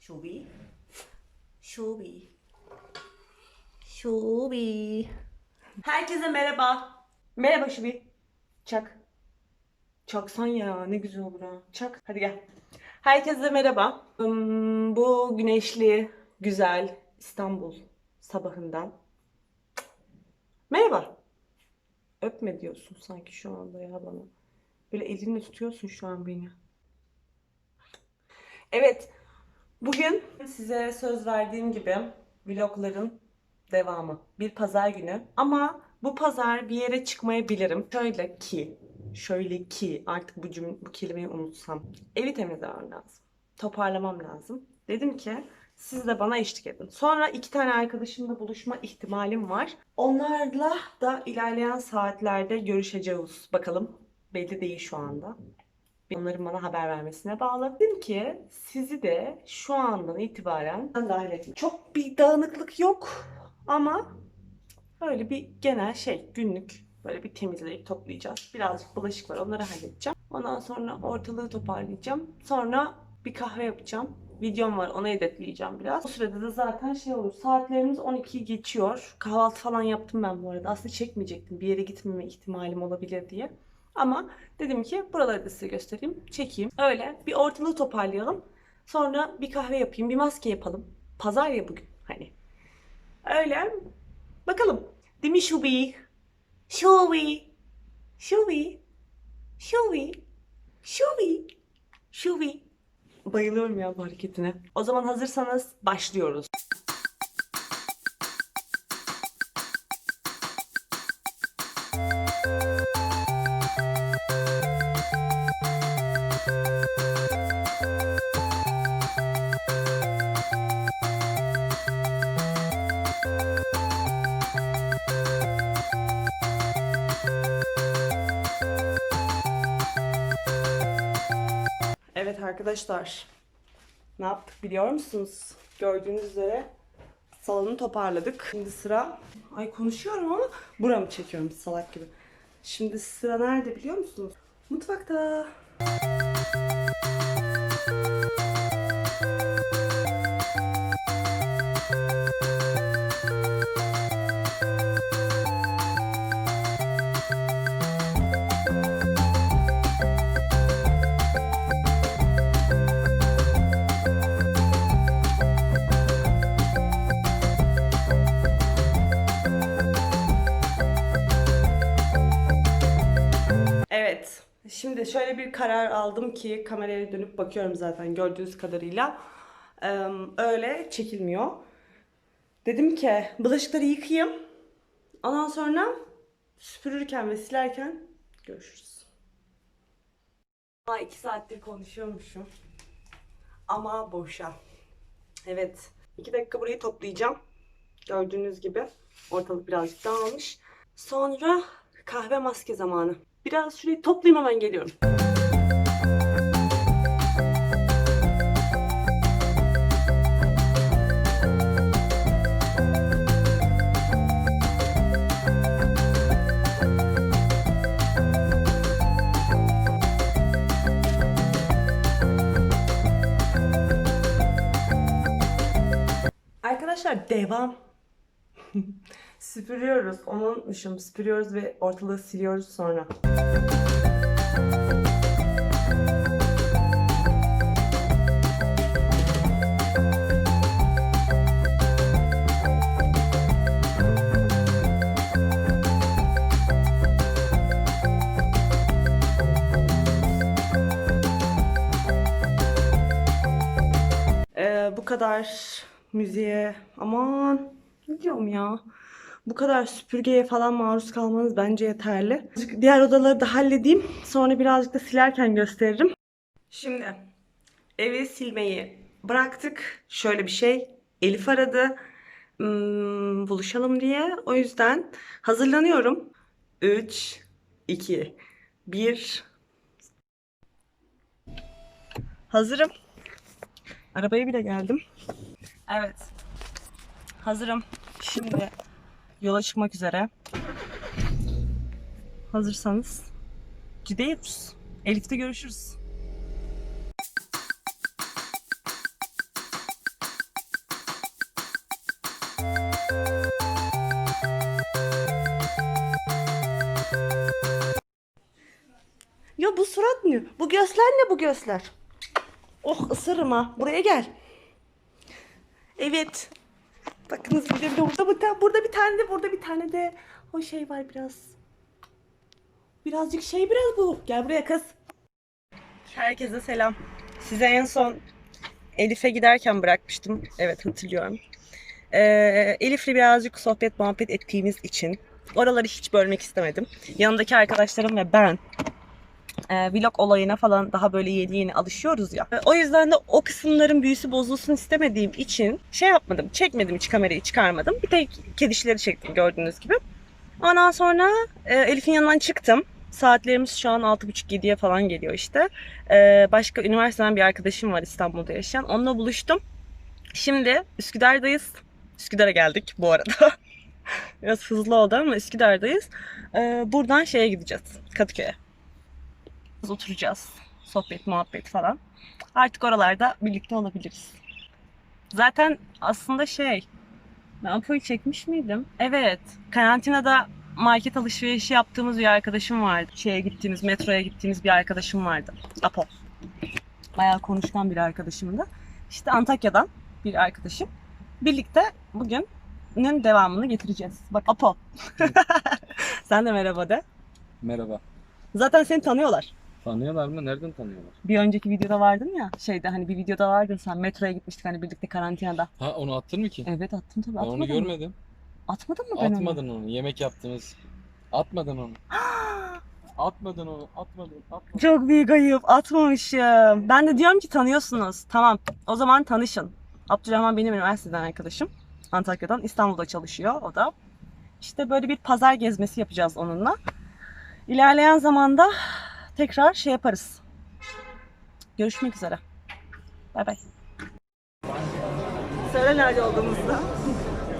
Şubi. Şubi. Şubi. Herkese merhaba. Merhaba Şubi. Çak. Çaksan ya ne güzel olur ha. Çak. Hadi gel. Herkese merhaba. Hmm, Bu güneşli, güzel İstanbul sabahından. Merhaba. Öpme diyorsun sanki şu anda ya bana. Böyle elinle tutuyorsun şu an beni. Evet. Bugün size söz verdiğim gibi vlogların devamı. Bir pazar günü. Ama bu pazar bir yere çıkmayabilirim. Şöyle ki, şöyle ki artık bu cümle, bu kelimeyi unutsam. Evi temizlemem lazım. Toparlamam lazım. Dedim ki siz de bana eşlik edin. Sonra iki tane arkadaşımla buluşma ihtimalim var. Onlarla da ilerleyen saatlerde görüşeceğiz. Bakalım. Belli değil şu anda. Onların bana haber vermesine bağlı. Dedim ki sizi de şu andan itibaren ben dahil ettim. Çok bir dağınıklık yok ama öyle bir genel şey günlük böyle bir temizleyip toplayacağız. Birazcık bulaşık var onları halledeceğim. Ondan sonra ortalığı toparlayacağım. Sonra bir kahve yapacağım. Videom var onu editleyeceğim biraz. O sırada da zaten şey olur. Saatlerimiz 12'yi geçiyor. Kahvaltı falan yaptım ben bu arada. Aslında çekmeyecektim. Bir yere gitmeme ihtimalim olabilir diye. Ama dedim ki buraları da size göstereyim, çekeyim. Öyle bir ortalığı toparlayalım. Sonra bir kahve yapayım, bir maske yapalım. Pazar ya bugün hani. Öyle. Bakalım. Değil mi Şubi? Şubi. Şubi. Şubi. Şubi. Şubi. Bayılıyorum ya bu hareketine. O zaman hazırsanız başlıyoruz. Arkadaşlar. Ne yaptık biliyor musunuz? Gördüğünüz üzere salonu toparladık. Şimdi sıra... Ay konuşuyorum ama buramı çekiyorum salak gibi. Şimdi sıra nerede biliyor musunuz? Mutfakta. Şimdi şöyle bir karar aldım ki kameraya dönüp bakıyorum zaten gördüğünüz kadarıyla. Öyle çekilmiyor. Dedim ki bulaşıkları yıkayayım. Ondan sonra süpürürken ve silerken görüşürüz. Aa, iki saattir konuşuyormuşum. Ama boşa. Evet. iki dakika burayı toplayacağım. Gördüğünüz gibi ortalık birazcık dağılmış. Sonra kahve maske zamanı. Biraz şurayı toplayayım hemen geliyorum. Arkadaşlar devam. Süpürüyoruz. Onu unutmuşum. Süpürüyoruz ve ortalığı siliyoruz sonra. Ee, bu kadar müziğe aman ne ya bu kadar süpürgeye falan maruz kalmanız bence yeterli. Diğer odaları da halledeyim. Sonra birazcık da silerken gösteririm. Şimdi evi silmeyi bıraktık. Şöyle bir şey. Elif aradı. Hmm, buluşalım diye. O yüzden hazırlanıyorum. 3, 2, 1. Hazırım. Arabaya bile geldim. Evet. Hazırım. Şimdi yola çıkmak üzere. Hazırsanız gidiyoruz. Elif'te görüşürüz. Ya bu surat ne? Bu gözler ne bu gözler? Oh ısırırım ha. Buraya gel. Evet. Bakınız bir de burada, burada, burada bir tane de burada bir tane de o şey var biraz. Birazcık şey biraz bu. Gel buraya kız. Herkese selam. Size en son Elif'e giderken bırakmıştım. Evet hatırlıyorum. Ee, Elif'le birazcık sohbet muhabbet ettiğimiz için oraları hiç bölmek istemedim. Yanındaki arkadaşlarım ve ben e, vlog olayına falan daha böyle yeni yeni alışıyoruz ya. E, O yüzden de o kısımların büyüsü bozulsun istemediğim için şey yapmadım. Çekmedim hiç kamerayı çıkarmadım. Bir tek kedişleri çektim gördüğünüz gibi. Ondan sonra e, Elif'in yanından çıktım. Saatlerimiz şu an 6.30-7'ye falan geliyor işte. E, başka üniversiteden bir arkadaşım var İstanbul'da yaşayan. Onunla buluştum. Şimdi Üsküdar'dayız. Üsküdar'a geldik bu arada. Biraz hızlı oldu ama Üsküdar'dayız. E, buradan şeye gideceğiz. Kadıköy'e. Oturacağız. Sohbet, muhabbet falan. Artık oralarda birlikte olabiliriz. Zaten aslında şey, ben Apo'yu çekmiş miydim? Evet. Karantinada market alışverişi yaptığımız bir arkadaşım vardı. Şeye gittiğimiz, metroya gittiğimiz bir arkadaşım vardı. Apo. Bayağı konuşkan bir arkadaşımdı. İşte Antakya'dan bir arkadaşım. Birlikte bugünün devamını getireceğiz. Bak Apo. Sen de merhaba de. Merhaba. Zaten seni tanıyorlar. Tanıyorlar mı? Nereden tanıyorlar? Bir önceki videoda vardın ya şeyde hani bir videoda vardın sen metroya gitmiştik hani birlikte karantinada. Ha onu attın mı ki? Evet attım tabii Ben atmadın onu mı? görmedim. Atmadın mı ben Atmadın onu. Yemek yaptınız. Atmadın onu. Atmadın onu. Atmadın. Atmadın. Çok büyük ayıp atmamışım. Ben de diyorum ki tanıyorsunuz. Tamam o zaman tanışın. Abdurrahman benim üniversiteden arkadaşım. Antakya'dan İstanbul'da çalışıyor o da. İşte böyle bir pazar gezmesi yapacağız onunla. İlerleyen zamanda tekrar şey yaparız. Görüşmek üzere. Bay bay. Söyle nerede olduğumuzu.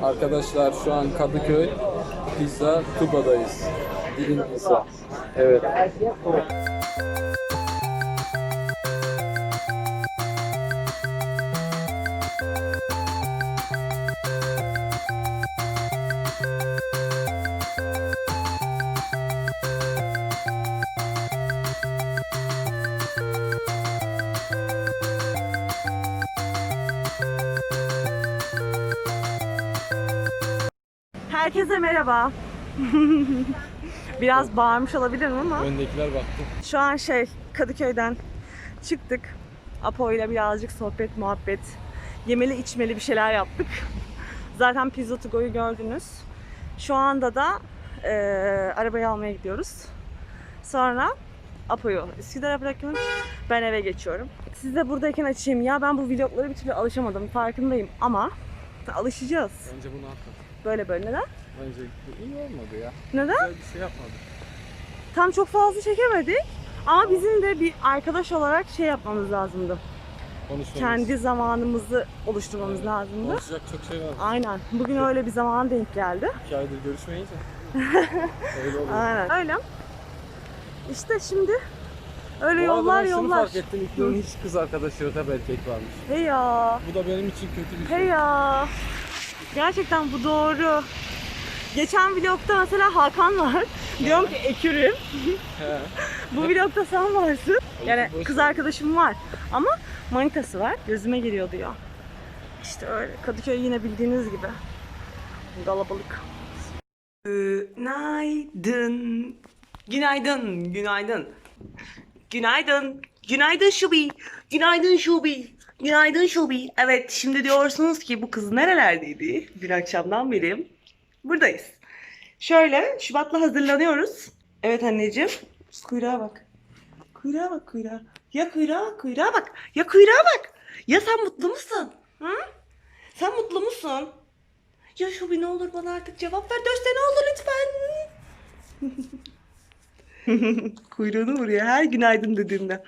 Arkadaşlar şu an Kadıköy Pizza Tuba'dayız. Dilim Pizza. Evet. Herkese merhaba. Biraz bağırmış olabilirim ama Öndekiler baktı. şu an şey Kadıköy'den çıktık. Apo ile birazcık sohbet, muhabbet, yemeli içmeli bir şeyler yaptık. Zaten Pizza to Go'yu gördünüz. Şu anda da eee arabayı almaya gidiyoruz. Sonra Apo'yu Üsküdar'a bırakıyorum. Ben eve geçiyorum. Siz de buradayken açayım. Ya ben bu vloglara bir türlü alışamadım. Farkındayım ama alışacağız. Bence bunu atma. Böyle böyle. Neden? Bence iyi olmadı ya. Neden? Güzel bir şey yapmadı. Tam çok fazla çekemedik. Ama bizim de bir arkadaş olarak şey yapmamız lazımdı. Konuşmamız. Kendi zamanımızı oluşturmamız Evet. lazımdı. Konuşacak çok şey var. Aynen. Bugün öyle bir zaman denk geldi. İki aydır görüşmeyince. Öyle oluyor. Aynen. Öyle. İşte şimdi öyle Bu yollar ben şunu yollar. fark ettim. İlknur'un hiç kız arkadaşı yok. Hep erkek varmış. Hey ya. Bu da benim için kötü bir şey. Hey ya. Gerçekten bu doğru. Geçen vlogda mesela Hakan var. Diyorum ki ekürüm. Bu vlogda sen varsın. Yani kız arkadaşım var. Ama manitası var. Gözüme giriyor diyor. İşte öyle. Kadıköy yine bildiğiniz gibi. Kalabalık. Günaydın. Günaydın. Günaydın. Günaydın. Günaydın Şubi. Günaydın Şubi. Günaydın Şubi. Evet şimdi diyorsunuz ki bu kız nerelerdeydi? Dün akşamdan beri. Buradayız. Şöyle Şubat'la hazırlanıyoruz. Evet anneciğim. Kuyruğa bak. Kuyruğa bak kuyruğa. Ya kuyruğa bak kuyruğa bak. Ya kuyruğa bak. Ya sen mutlu musun? Hı? Sen mutlu musun? Ya Şubi ne olur bana artık cevap ver. Döste ne olur lütfen. Kuyruğunu vuruyor her günaydın dediğimde.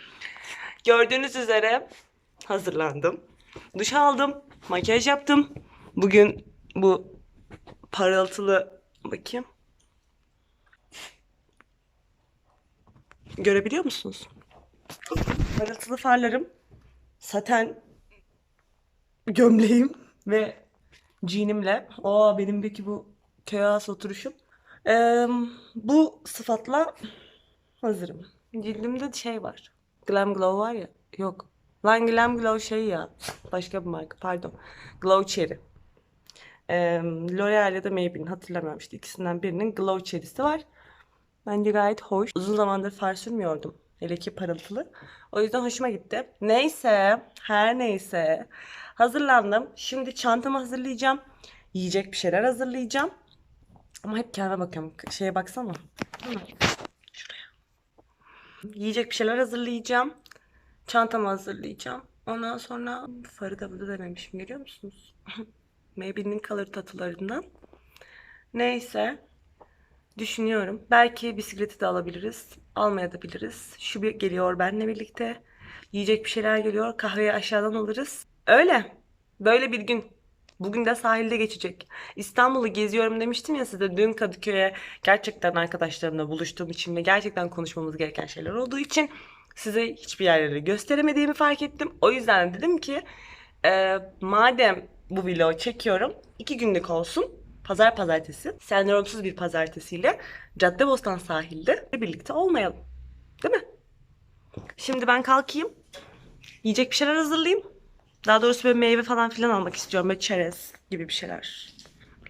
Gördüğünüz üzere hazırlandım. Duş aldım. Makyaj yaptım. Bugün bu parıltılı bakayım. Görebiliyor musunuz? Parıltılı farlarım, saten gömleğim ve jeanimle. Aa benim peki bu ağası oturuşum. Eee, bu sıfatla hazırım. Cildimde şey var. Glam Glow var ya. Yok. Lan Glam Glow şey ya. Başka bir marka pardon. Glow Cherry. Ee, L'Oreal ya da Maybelline hatırlamıyorum işte ikisinden birinin Glow Cherry'si var. Bence gayet hoş. Uzun zamandır far sürmüyordum. Hele ki parıltılı. O yüzden hoşuma gitti. Neyse, her neyse. Hazırlandım. Şimdi çantamı hazırlayacağım. Yiyecek bir şeyler hazırlayacağım. Ama hep kendime bakıyorum. Şeye baksana. Şuraya. Yiyecek bir şeyler hazırlayacağım. Çantamı hazırlayacağım. Ondan sonra farı da burada denemişim. Görüyor musunuz? Maybelline'in Color Tattoo'larından. Neyse. Düşünüyorum. Belki bisikleti de alabiliriz. Almayabiliriz. Şu bir geliyor benimle birlikte. Yiyecek bir şeyler geliyor. Kahveyi aşağıdan alırız. Öyle. Böyle bir gün. Bugün de sahilde geçecek. İstanbul'u geziyorum demiştim ya size dün Kadıköy'e gerçekten arkadaşlarımla buluştuğum için ve gerçekten konuşmamız gereken şeyler olduğu için size hiçbir yerleri gösteremediğimi fark ettim. O yüzden dedim ki e, madem bu vlogu çekiyorum iki günlük olsun pazar pazartesi sendromsuz bir pazartesiyle Caddebostan sahilde birlikte olmayalım. Değil mi? Şimdi ben kalkayım. Yiyecek bir şeyler hazırlayayım. Daha doğrusu böyle meyve falan filan almak istiyorum. Böyle çerez gibi bir şeyler.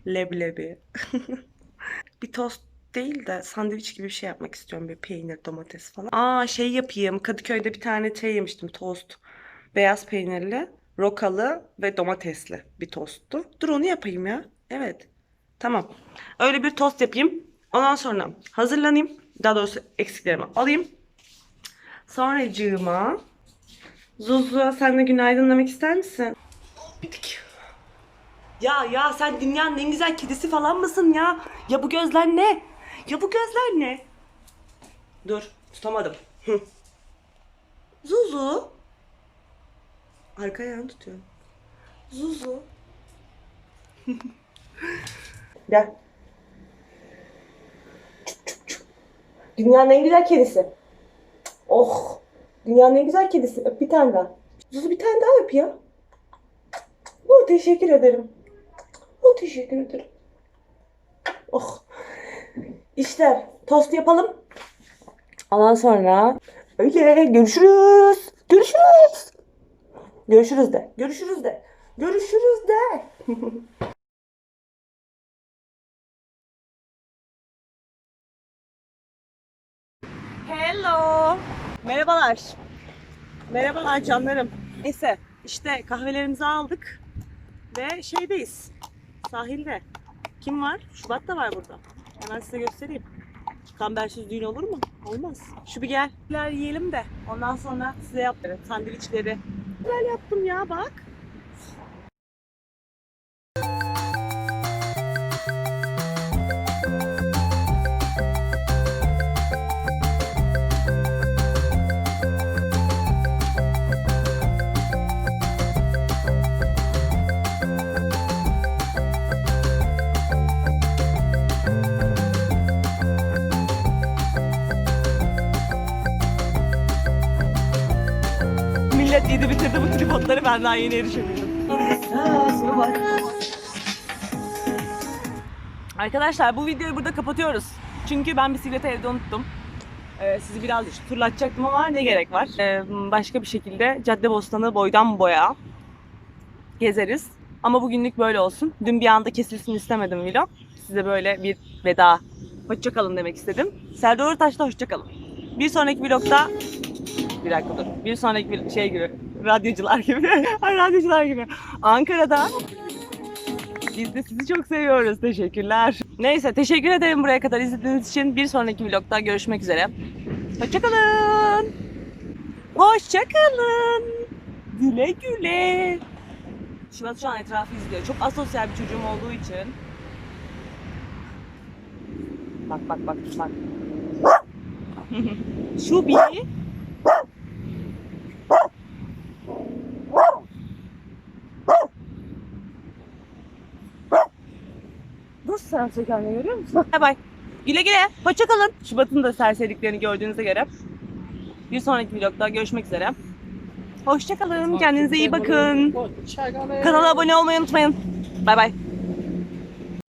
Leblebi. bir tost değil de sandviç gibi bir şey yapmak istiyorum. Böyle peynir, domates falan. Aa şey yapayım. Kadıköy'de bir tane şey yemiştim tost. Beyaz peynirli, rokalı ve domatesli bir tosttu. Dur onu yapayım ya. Evet. Tamam. Öyle bir tost yapayım. Ondan sonra hazırlanayım. Daha doğrusu eksiklerimi alayım. Sonracığıma Zuzu sen de günaydın demek ister misin? Bitik. Ya ya sen dünyanın en güzel kedisi falan mısın ya? Ya bu gözler ne? Ya bu gözler ne? Dur tutamadım. Zuzu. Arka ayağını tutuyorum. Zuzu. Gel. Dünyanın en güzel kedisi. Oh. Dünyanın en güzel kedisi. Öp bir tane daha. Zuzu bir tane daha öp ya. Oh teşekkür ederim. Oh teşekkür ederim. İşte tost yapalım. Ondan sonra öyle görüşürüz. Görüşürüz. Görüşürüz de. Görüşürüz de. Görüşürüz de. Hello. Merhabalar. Merhabalar canlarım. Neyse işte kahvelerimizi aldık ve şeydeyiz. Sahilde. Kim var? Şubat da var burada. Hemen size göstereyim. Kambersiz düğün olur mu? Olmaz. Şu bir gel. Yiyelim de ondan sonra size yaparım sandviçleri. Güzel yaptım ya bak. Millet yedi bitirdi bu tripodları ben daha yeni erişemedim. Arkadaşlar bu videoyu burada kapatıyoruz. Çünkü ben bisikleti evde unuttum. Ee, sizi biraz turlatacaktım ama ne gerek var. Ee, başka bir şekilde Caddebostan'ı boydan boya gezeriz. Ama bugünlük böyle olsun. Dün bir anda kesilsin istemedim vlog. Size böyle bir veda. Hoşçakalın demek istedim. Serdar Ortaç'ta hoşçakalın. Bir sonraki vlogda bir dakika dur. Bir sonraki bir şey gibi. Radyocular gibi. Ay radyocular gibi. Ankara'da biz de sizi çok seviyoruz. Teşekkürler. Neyse teşekkür ederim buraya kadar izlediğiniz için. Bir sonraki vlogda görüşmek üzere. Hoşçakalın. Hoşçakalın. Güle güle. Şubat şu an etrafı izliyor. Çok asosyal bir çocuğum olduğu için. Bak bak bak bak. Şu bir Nasıl serse kendini görüyor musun? Bay bay. Güle güle. Hoşça kalın. Şubat'ın da serseriklerini gördüğünüze göre. Bir sonraki vlogda görüşmek üzere. Hoşça kalın. Kendinize iyi bakın. Kanala abone olmayı unutmayın. Bay bay.